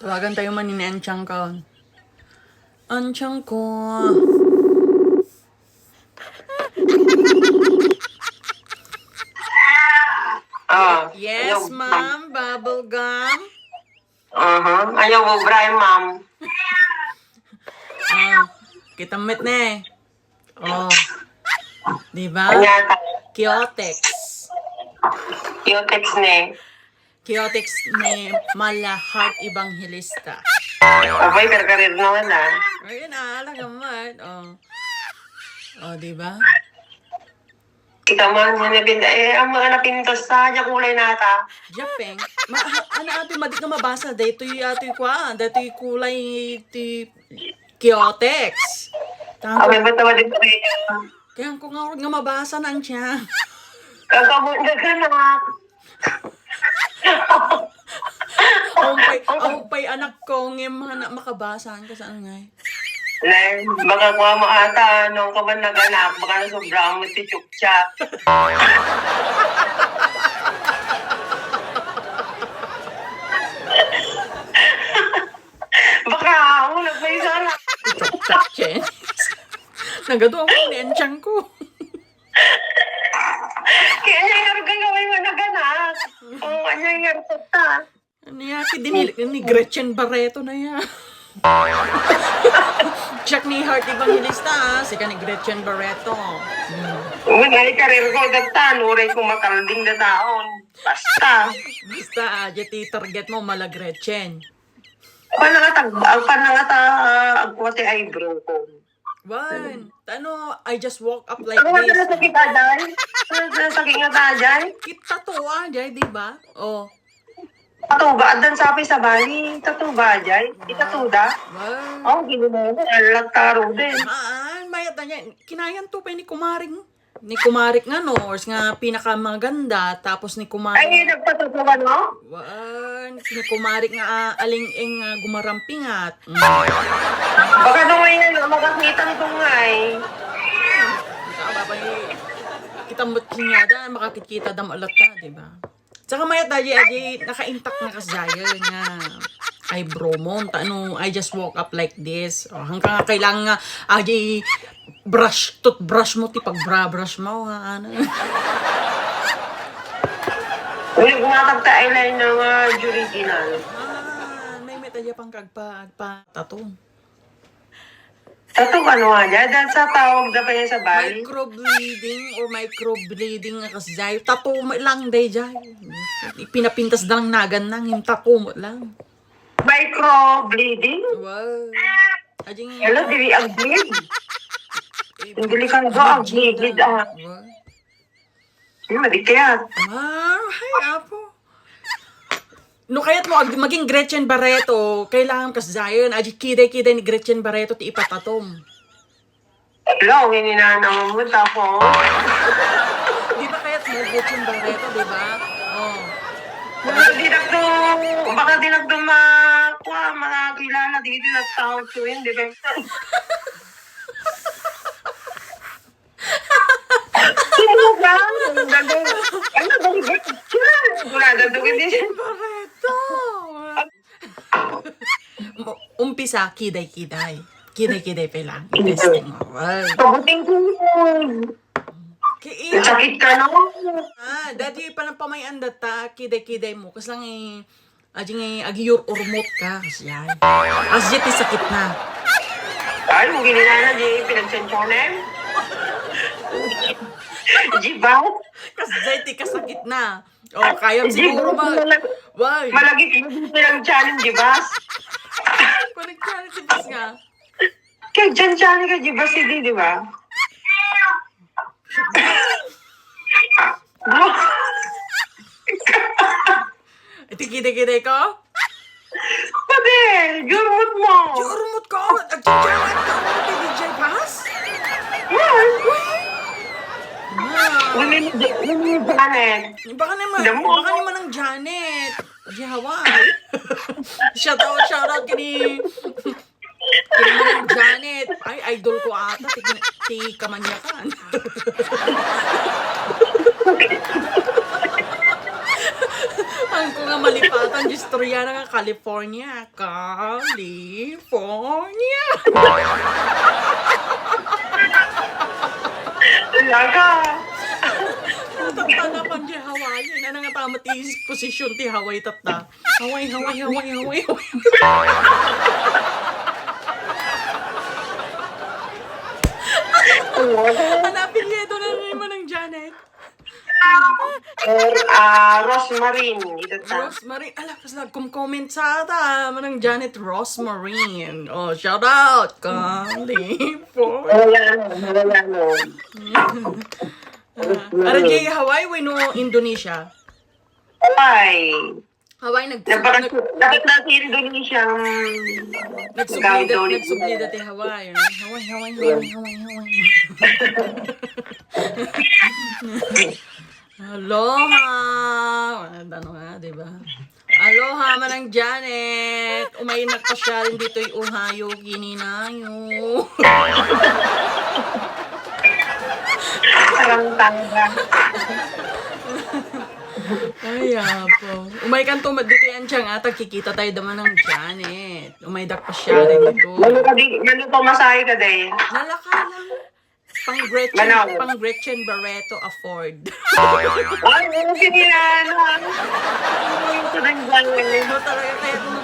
Tawagan tayo man ni Anchang ka. Anchang ko. Ah. Yes, ma'am. Bubble gum. Uh-huh. Ayaw mo, Brian, ma'am. Ah, kita met na eh. Oh. Di ba? Kanyata. Kiotex. Yung text ni. Mala Heart Evangelista. Abay, karkarir naman ah. Ayun ah, alaga man. Oh. Oh, di ba? Kita man, yan na pinta. Eh, ang mga napintos sa kanya kulay nata. Japeng. Ma ano ate, madi ka mabasa. Dito yung ate ko ah. Dito yung kulay ti Kiotex. Abay, ba't naman din kaya ko nga nga mabasa nang siya. Kakabunda ka na. Ampay, ampay anak ko ngem na makabasahan ka saan nga. Len, baka kuha mo ata, nung ka ba naganak, baka na sobrang mo si Chukcha. baka, wala pa yung sana. Chok chen. Nagado ako ni Anchang ko. Kaya niya yung naganak. Kung ano yung ta. Ano yaki din ni, ni Gretchen Barreto na ya. Check ni Heart Evangelista ah. Si ka ni Gretchen Barreto. Uy, nga karir ko, data, nuray ko makalding na taon. Basta. Basta ah, jeti target mo mala Gretchen. Panangatag, panangata, agkwate eyebrow ko. Wan, ano, I just woke up like Ano nga this. na aday? Ano na sakit nga aday? Kita to ah, jay, di ba? Oh. Tatuga, adan sabi sa bali. Tatuga, aday. Itatuda. Wan. Oh, ginuno mo. Alat taro din. Ah, mayat na niya. Kinayan to pa ni Kumaring. Ni Kumarik nga no, or nga pinakamaganda, tapos ni Ay, Kumaring. nagpatutuga, no? Wan, ni Kumarik nga ah, aling-ing uh, gumarampingat. Mm. Baka nung ngayon, makakita nito nga eh. Kita mo kinyada, makakikita dam alat ka, di ba? Tsaka mayat na di, naka-intact nga kasaya nga eyebrow mo. Ta, ano, I just woke up like this. Oh, hanggang nga kailangan nga, aji, brush, toothbrush mo, ti pag bra brush mo, nga, ano. Uli, gumatag ta eyeliner ng uh, original. ah, may meta dya pang kagpa, agpa, tato. Tatuga, ano nga dyan? Dahil sa tawag na pa niya sa bali. Microbleeding or microbleeding nga kasay. Tato mo lang, day, jay. Pinapintas lang nagan nang, yung tato mo lang. Microbleeding? Wow. Ajing, Hello, dili ang bleed. Hindi ka ba ang bleed ah. Hmm, madikiyat. Ah, hay, apo. No kaya't mo ag- maging Gretchen Barreto, kailangan kas Zion, aji kiday-kiday ni Gretchen Barreto ti ipatatom. Hello, hininanaw mo tapos. Di ba kaya't mo Gretchen Barreto, di ba? Oh. Baka di na to, baka di na to makuha, makakilala dito na tao to yun, di ba? Ba? Ang ganda. Ano ba? Wala na to, hindi siya. Barreto! Umpisa, kiday-kiday. Kiday-kiday pa lang. Testing mo. Pabuting ko yun. Kaya, Sakit ka no? Ah, dati pa nang pamayan data, kiday-kiday mo. Kasi lang eh, ajing eh, agiyor urmot ka. Kasi yan. As yet, eh, sakit na. Ay, mo ginilala di pinagsensyonem. Di ba? Kasi dati kasakit na. O, kaya Di siguro ba? Why? Malagi pinag challenge, di ba? Connectivity bus nga. Kaya dyan challenge ka, di ba si Di, ba? Ito kiday-kiday ko? Pati, gurmot mo. Urmot ko? Agjajalan ka mo kay DJ Pass? Wala ni Janet. Baka naman, Damo. baka naman ang Janet. Hawaii. shout out, shout out kini kini manang Janet. Ay, idol ko ata. Ti, ti kamanyakan. Ang ko nga malipatan, Gistorya nga, California. California. Talaga. Tatana pa di Hawaii. Ano nga tama ti posisyon ti Hawaii tata. Hawaii, Hawaii, Hawaii, Hawaii, Hawaii. Hanapin niya ito na naman ng Janet. Or, ah, Rosemary. Ito ta. Rosemary, ala, kasi nagkom-comment sa ata. Manang Janet Rosemary. Oh, shout out. California. Wala no, wala no. Ara jay Hawaii, we no Indonesia. Ay. Hawaii, nag, Dapat nag, dapat natin Indonesia ang nagsublida, gagawin. nagsublida ti Hawaii. no? Hawaii, Hawaii, Hawaii, Hawaii, Hawaii. Aloha! Ano nga, di ba? Aloha, manang Janet! Umainak pa siya rin dito yung Ohio, gininayo. Sarang tanga. Ay, po. Umay kan tumad dito yan siyang atag kikita tayo daman ng Janet. Umaidak pa siya rin dito. Mano pa masahe ka day? Nalaka lang. Pang Gretchen, Manaw. pang Gretchen Barreto afford. Ay, ano sinira, ano, ano? Ano yung tunang ganyan? Ito talaga kaya kung